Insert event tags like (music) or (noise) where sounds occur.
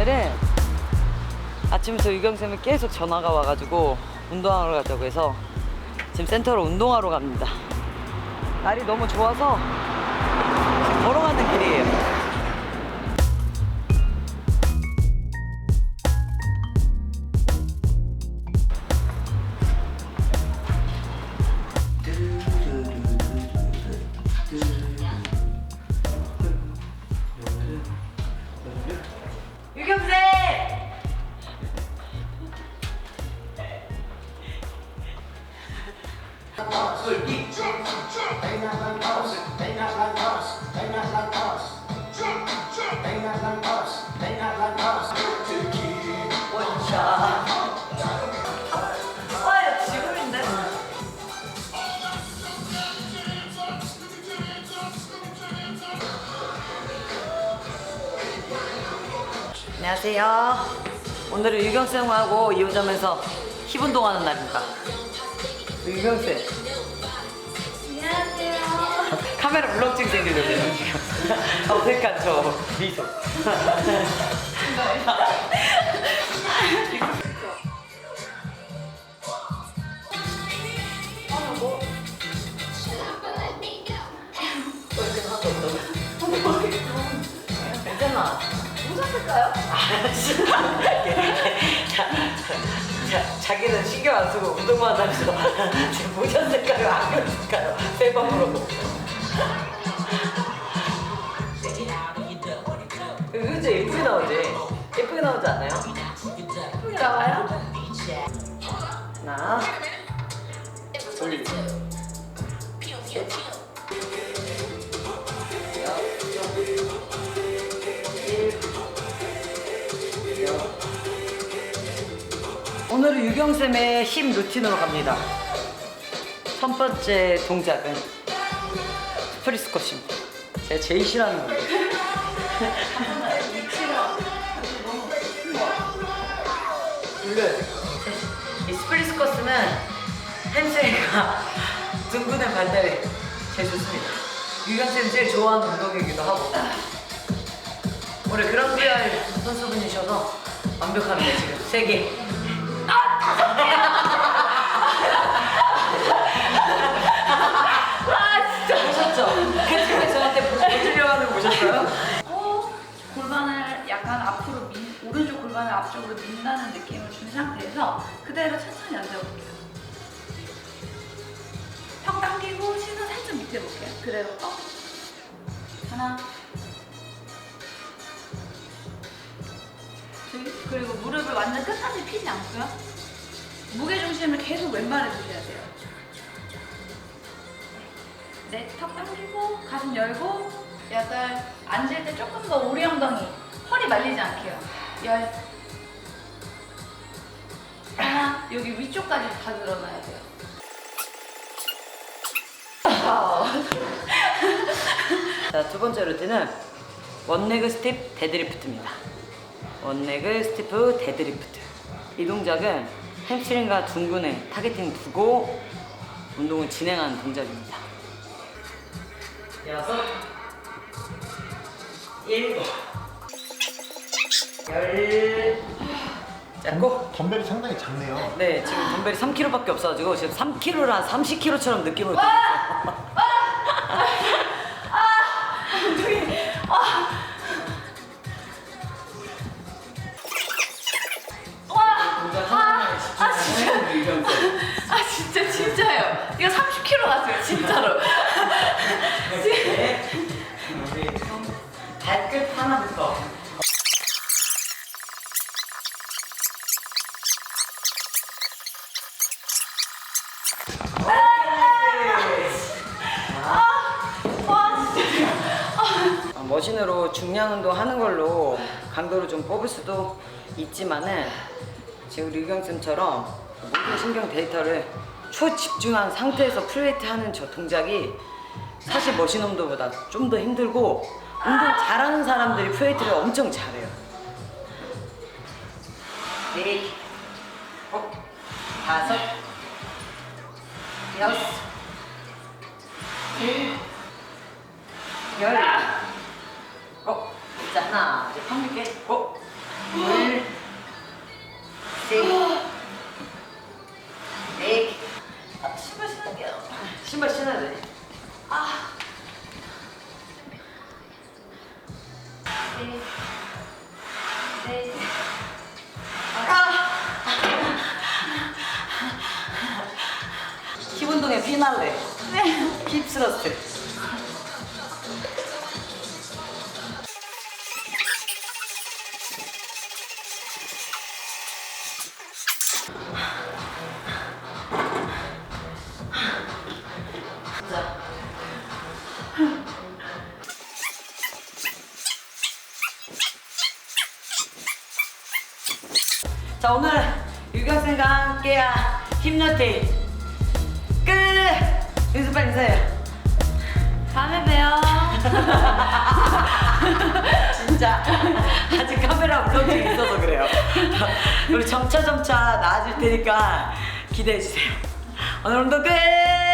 오늘은 아침부터 유경쌤이 계속 전화가 와가지고 운동하러 가자고 해서 지금 센터로 운동하러 갑니다. 날이 너무 좋아서 걸어가는 길이에요. 안녕하세요. 오늘은 유경쌤하고 2호점에서 힙 운동하는 날입니다. 유경쌤. 카메라 생기거든요, 지금. (laughs) 어색한 저 미소. 괜찮아. 자, 자기는 신경 안 쓰고 운동만 하면서 색깔을 안경 색깔을 세번 물어보고. 그죠? 예쁘게 나오지? 예쁘게 나오지 않아요? 예쁘게 나와요? 하나, 둘, 오늘은 유경쌤의 힘 루틴으로 갑니다. 첫 번째 동작은 프리스쿼시입니다. 제가 제일 싫어하는 건데. 물론 (laughs) 이 스프리스쿼스는 햄스트링과 등근의 발달에 제일 좋습니다. 유경쌤 제일 좋아하는 운동이기도 하고 올해 그랑프리알 선수분이셔서 완벽합니다 지금 세 개. 아 진짜 보셨죠? 그 저한테 보여주려고 하는 거 보셨어요? 어, 골반을 약간 앞으로 민, 오른쪽 골반을 앞쪽으로 민다는 느낌을 준 상태에서 그대로 천천히 앉아볼게요. 턱 당기고 시선 살짝 밑에 볼게요. 그대로 업. 하나. 둘. 그리고 무릎을 완전 끝까지 피지 않고요. 무게 중심을 계속 왼발에 두셔야 돼요. 네, 턱 당기고 가슴 열고 여덟 앉을 때 조금 더 오리 엉덩이 허리 말리지 않게요. 열 하나 여기 위쪽까지 다 늘어나야 돼요. 자, 두 번째 루틴은 원레그 스텝 데드리프트입니다. 원레그 스티프 데드리프트. 이 동작은 햄스트링과 둥근에 타겟팅 두고 운동을 진행하는 동작입니다. 여섯, 일곱, 열, 잡고. 덤벨이 상당히 작네요. 네, 지금 덤벨이 3kg밖에 없어가지고 지금 3kg를 한 30kg처럼 느낌으로 들고 있어요. 발끝 하나부터. 아, 머신으로 중량 운동 하는 걸로 강도를 좀 뽑을 수도 있지만은 지금 류경쌤처럼 모든 신경 데이터를 초집중한 상태에서 프리웨이트 하는 저 동작이 사실 머신 운동보다 좀 더 힘들고 운동 잘하는 사람들이 프리웨이트를 엄청 잘해요. 네, 어, 다섯, 여섯, 일, 열. 어, 자 하나, 이제 판밀게. 어, 둘, 셋, 넷. 아, 신발 신을게요. 신발 신어야 돼. 힙 운동의 피날레. 네. 힙 스러스트. 자. 자 오늘 유경생과 함께한 끝! 빨리 인사해요 다음에 봬요. (laughs) 진짜 아직 카메라 울렁증이 있어서 그래요 우리 점차 점차 나아질 테니까 기대해 주세요 오늘 운동 끝!